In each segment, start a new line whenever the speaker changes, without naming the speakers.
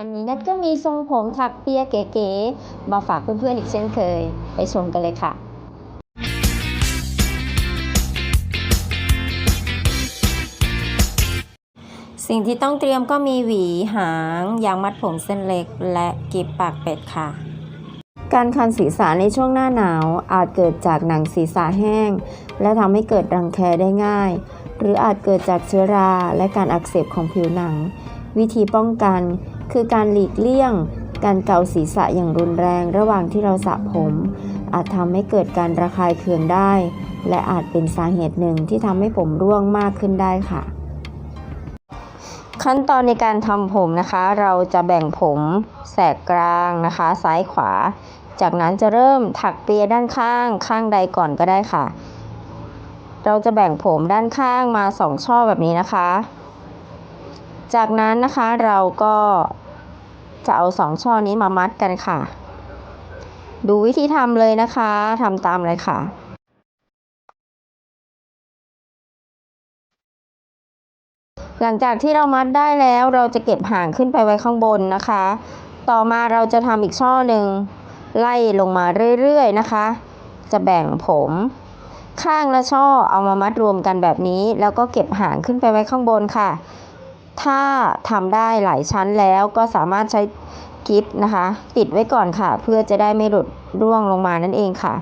อันนี้นัดก็มีทรงผมถักเปียเก๋ๆมาฝากเพื่อนๆอีกเช่นเคย ไปชมกันเลยค่ะสิ่งที่ต้องเตรียมก็มีหวีหางยางมัดผมเส้นเล็ก และกิบปากเป็ดค่ะ การคันศีรษะในช่วงหน้าหนาวอาจเกิดจากหนังศีรษะแห้ง และทำให้เกิดรังแคได้ง่าย หรืออาจเกิดจากเชื้อราและการอักเสบของผิวหนัง วิธีป้องกัน คือการหลีกเลี่ยง การเกาศีรษะอย่างรุนแรงระหว่างที่เราสระผม อาจทำให้เกิดการระคายเคืองได้ และอาจเป็นสาเหตุหนึ่งที่ทำให้ผมร่วงมากขึ้นได้ค่ะ ขั้นตอนในการทำผมนะคะ เราจะแบ่งผมแสกกลางนะคะ ซ้ายขวา จากนั้นจะเริ่มถักเปียด้านข้างข้างใดก่อนก็ได้ค่ะ เราจะแบ่งผมด้านข้างมาสองช่อแบบนี้นะคะ จากนั้นนะคะเราก็จะเอาสองช่อนี้มามัดกันค่ะ ดูวิธีทำเลยนะคะทำตามเลยค่ะหลังจากที่เรามัดได้แล้วเราจะเก็บหางขึ้นไปไว้ข้างบนนะคะ ต่อมาเราจะทำอีกช่อหนึ่งไล่ลงมาเรื่อยๆนะคะ จะแบ่งผม ข้างละช่อเอามามัดรวมกันแบบนี้ แล้วก็เก็บหางขึ้นไปไว้ข้างบนค่ะ ถ้าทำได้หลายชั้นแล้วก็สามารถใช้กิฟนะคะ ติดไว้ก่อนค่ะ เพื่อจะได้ไม่หลุดร่วงลงมานั่นเองค่ะ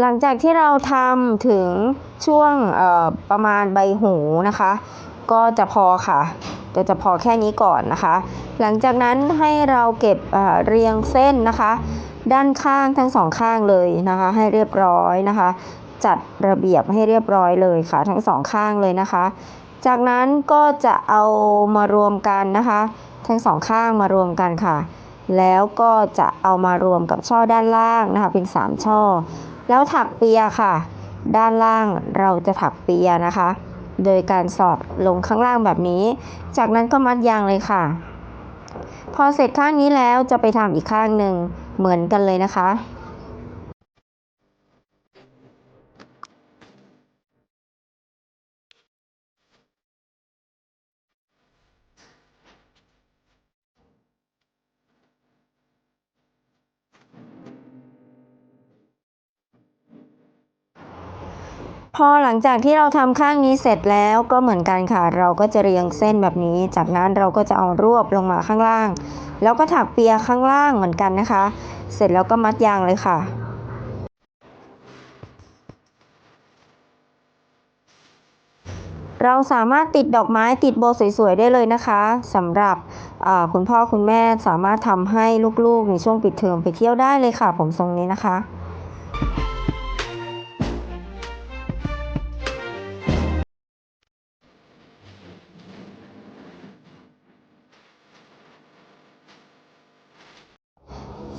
หลังจากที่เราทำถึงช่วงประมาณใบหูนะคะ ก็จะพอค่ะก็จะพอแค่นี้ก่อนนะคะ หลังจากนั้นให้เราเก็บเอ่อเรียงเส้นนะคะ ด้านข้างทั้งสองข้างเลยนะคะ ให้เรียบร้อยนะคะ จัดระเบียบให้เรียบร้อยเลยค่ะ ทั้งสองข้างเลยนะคะ จากนั้นก็จะเอามารวมกันนะคะ ทั้งสองข้างมารวมกันค่ะ แล้วก็จะเอามารวมกับช่อด้านล่างนะคะ เป็นสามช่อ แล้วถักเปียค่ะ ด้านล่างเราจะถักเปียนะคะ โดยการสอดลงข้างล่างแบบนี้ จากนั้นก็มัดยางเลยค่ะ พอเสร็จข้างนี้แล้วจะไปทำอีกข้างหนึ่งเหมือนกันเลยนะคะ พอหลังจากที่เราทำข้างนี้เสร็จแล้วก็เหมือนกันค่ะ เราก็จะเรียงเส้นแบบนี้ จากนั้นเราก็จะเอารวบลงมาข้างล่าง แล้วก็ถักเปียข้างล่างเหมือนกันนะคะ เสร็จแล้วก็มัดยางเลยค่ะเราสามารถติดดอกไม้ติดโบสวยๆได้เลยนะคะสำหรับคุณพ่อคุณแม่สามารถทำให้ลูกๆ ในช่วงปิดเทอมไปเที่ยวได้เลยค่ะ ผมทรงนี้นะคะ